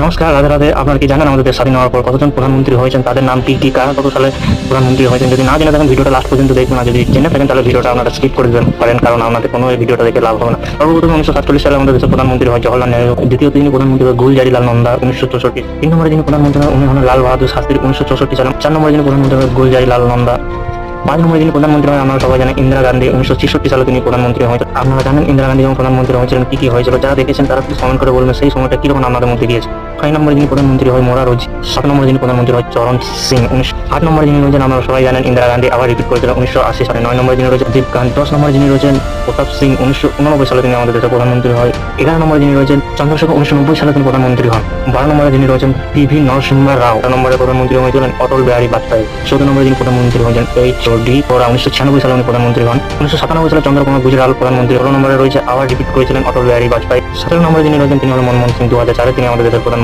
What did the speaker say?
নমস্কার, রাধে রাধে। আপনারা কি জানেন আমাদের দেশ স্বাধীন হওয়ার পর কতজন প্রধানমন্ত্রী হয়েছেন? তাদের নাম কি কি, কারা, কত সালে প্রধানমন্ত্রী হয়েছেন? যদি না জেনে থাকেন, ভিডিওটা লাস্ট পর্যন্ত দেখবেন। আর যদি জেনে থাকেন, তাহলে ভিডিওটা আপনারা স্কিপ করে দিবেন। পারেন, কারণ আপনাদের কোনো এই ভিডিওটা দেখে লাভ হবে না। সর্বপ্রথম উনিশশো সাতচল্লিশ সালে আমাদের দেশের প্রধানমন্ত্রী হয় জওয়াহরলাল নেহরু। দ্বিতীয় তিনি প্রধানমন্ত্রী হয় গুলজারিলাল নন্দা, উনিশশো চৌষট্টি। তিন নম্বরে যিনি প্রধানমন্ত্রী হয়, উনি হন লাল বাহাদুর শাস্ত্রী, উনিশশো চৌষট্টি সালে। চার নম্বরে যিনি প্রধানমন্ত্রী হয় গুলজারিলাল নন্দা। পাঁচ নম্বরে যিনি প্রধানমন্ত্রী হয় আমরা সবাই জানেন ইন্দিরা গান্ধী, উনিশশো ছেষট্টি সালে তিনি প্রধানমন্ত্রী হয়েছেন। আপনারা জানেন ইন্দিরা গান্ধী যখন প্রধানমন্ত্রী হয়েছিলেন, কি কি হয়েছিল? যারা দেখেছেন, তারা কমেন্ট করে বলবেন, সেই সময়টা কীরকম আপনাদের মধ্যে গিয়েছে। ছয় নম্বরে যিনি প্রধানমন্ত্রী হয় মোরা রোজ সাত নম্বরে যিনি প্রধানমন্ত্রী হয় চরণ সিং উনিশশো আট নম্বরে যিনি রয়েছেন আমরা সবাই জানেন, ইন্দিরা গান্ধী আবার রিপিট করেছিলেন উনিশশো আশি সালে, নয় নম্বরে যিনি রয়েছেন দীপ গান্ধী, দশ নম্বরে যিনি রয়েছেন প্রতাপ সিং, উনিশশো উননব্বই সালে তিনি আমাদের দেশের প্রধানমন্ত্রী হয়, এগারো নম্বরে যিনি রয়েছেন চন্দ্রশেখর, উনিশশো নব্বই সালে তিনি প্রধানমন্ত্রী হন, বারো নম্বরে যিনি রয়েছেন পি ভি নরসিংহ রাও, তেরো নম্বরে প্রধানমন্ত্রী হয়েছিলেন অটল বিহারী বাজপেয়ী, চৌদ্দ নম্বরে যিনি প্রধানমন্ত্রী হয়েছেন এইচ ডি ওরা উনিশশো ছিয়ানব্বই সালে উনি প্রধানমন্ত্রী হন, উনিশশো সাতানব্বই সালে চন্দ্রকুমার গুজরাল প্রধানমন্ত্রী, ষোলো নম্বরে রয়েছে আবার রিপিট করেছিলেন অটল বিহারী বাজপেয়ী, সতেরো নম্বরে যিনি রয়েছেন তিনি হলেন মনমোহন সিং দু হাজার চারে তিনি আমাদের দেশের প্রধানমন্ত্রী